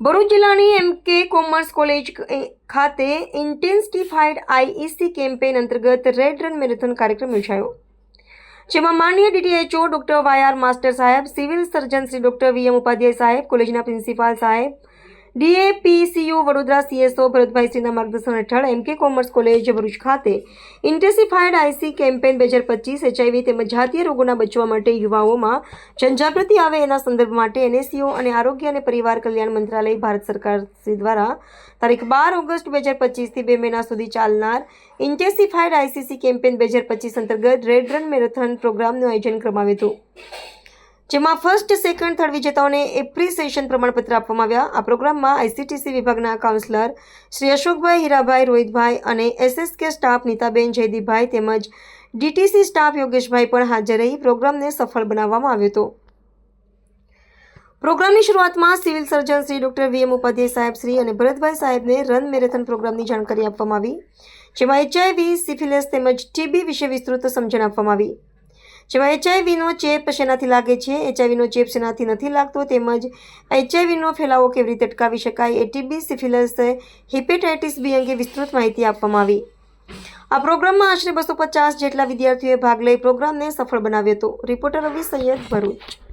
ભરૂચ જિલ્લાની એમ કે commerce college ખાતે ઇન્ટેન્સિફાઈડ આઈઈસી કેમ્પેન અંતર્ગત રેડ રન મેરેથોન કાર્યક્રમ યોજાયો. જેમાં માનનીય DDHO doctor Y R Master સાહેબ, civil surgeon Shri doctor VM Upadhyay સાહેબ, કોલેજના પ્રિન્સિપાલ સાહેબ ડીએપીસીયુ વડોદરા સીએસઓ ભરતભાઈ સિંહના માર્ગદર્શન હેઠળ એમ કે કોમર્સ કોલેજ ભરૂચ ખાતે ઇન્ટેન્સિફાઈડ આઈસી કેમ્પેન બે હજાર પચીસ એચઆઈવી તેમજ જાતીય રોગોના બચવા માટે યુવાઓમાં જનજાગૃતિ આવે એના સંદર્ભ માટે એનએસસીઓ અને આરોગ્ય અને પરિવાર કલ્યાણ મંત્રાલય ભારત સરકાર દ્વારા તારીખ બાર ઓગસ્ટ બે હજાર પચીસથી બે મહિના સુધી ચાલનાર ઇન્ટેન્સિફાઈડ આઈસીસી કેમ્પેન બે હજાર પચીસ અંતર્ગત રેડ રન મેરેથોન પ્રોગ્રામનું આયોજન કરવામાં આવ્યું હતું. જેમાં ફર્સ્ટ સેકન્ડ થર્ડ વિજેતાઓને એપ્રિસિએશન પ્રમાણપત્ર આપવામાં આવ્યા. આ પ્રોગ્રામમાં આઈસીટીસી વિભાગના કાઉન્સલર શ્રી અશોકભાઈ હીરાભાઈ, રોહિતભાઈ અને એસએસકે સ્ટાફ નીતાબેન, જયદીપભાઈ તેમજ ડીટીસી સ્ટાફ યોગેશભાઈ પણ હાજર રહી પ્રોગ્રામને સફળ બનાવવામાં આવ્યો હતો. પ્રોગ્રામની શરૂઆતમાં civil surgeon Shri doctor V M Upadhyay સાહેબ શ્રી અને ભરતભાઈ સાહેબને રન મેરેથોન પ્રોગ્રામની જાણકારી આપવામાં આવી, જેમાં એચઆઈવી સિફિલિસ તેમજ ટીબી વિશે વિસ્તૃત સમજણ આપવામાં આવી. જેમાં એચઆઈવીનો ચેપ શેનાથી લાગે છે? એચઆઈવીનો ચેપ શેનાથી નથી લાગતો? તેમજ એચઆઈવીનો ફેલાવો કેવી રીતે અટકાવી શકાય? એટીબી સિફિલસ, હિપેટાઇટિસ બી અંગે વિસ્તૃત માહિતી આપવામાં આવી. આ પ્રોગ્રામમાં આશરે બસો પચાસ જેટલા વિદ્યાર્થીઓએ ભાગ લઈ પ્રોગ્રામને સફળ બનાવ્યો હતો. રિપોર્ટર રવિ સૈયદ ભરૂચ.